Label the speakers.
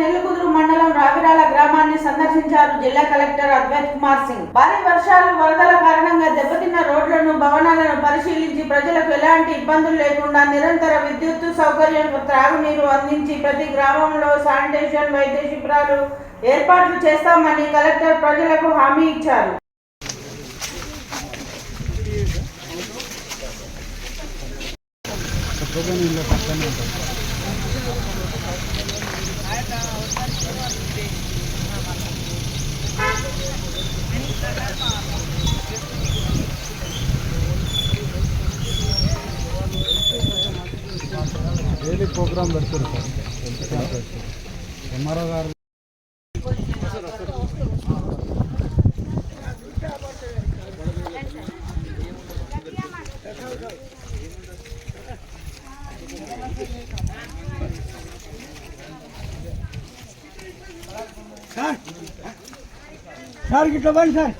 Speaker 1: నెల్లికుదురు మండలం రావిరాల గ్రామాన్ని సందర్శించారు జిల్లా కలెక్టర్ అద్వైత్ కుమార్ సింగ్. భారీ వర్షాలు వరదల కారణంగా దెబ్బతిన్న రోడ్లను భవనాలను పరిశీలించి ప్రజలకు ఎలాంటి ఇబ్బందులు లేకుండా నిరంతర విద్యుత్ సౌకర్యం త్రాగునీరు అందించి ప్రతి గ్రామంలో శానిటేషన్ వైద్య శిబిరాలు ఏర్పాట్లు చేస్తామని కలెక్టర్ ప్రజలకు హామీ ఇచ్చారు.
Speaker 2: డైలీ ప్రోగ్రామ్ పెడతారు సార్ హెల్త్ క్యాంప్ పెడతారు ఎంఆర్ఓ గారు
Speaker 3: సార్ గిట్ల బండి సార్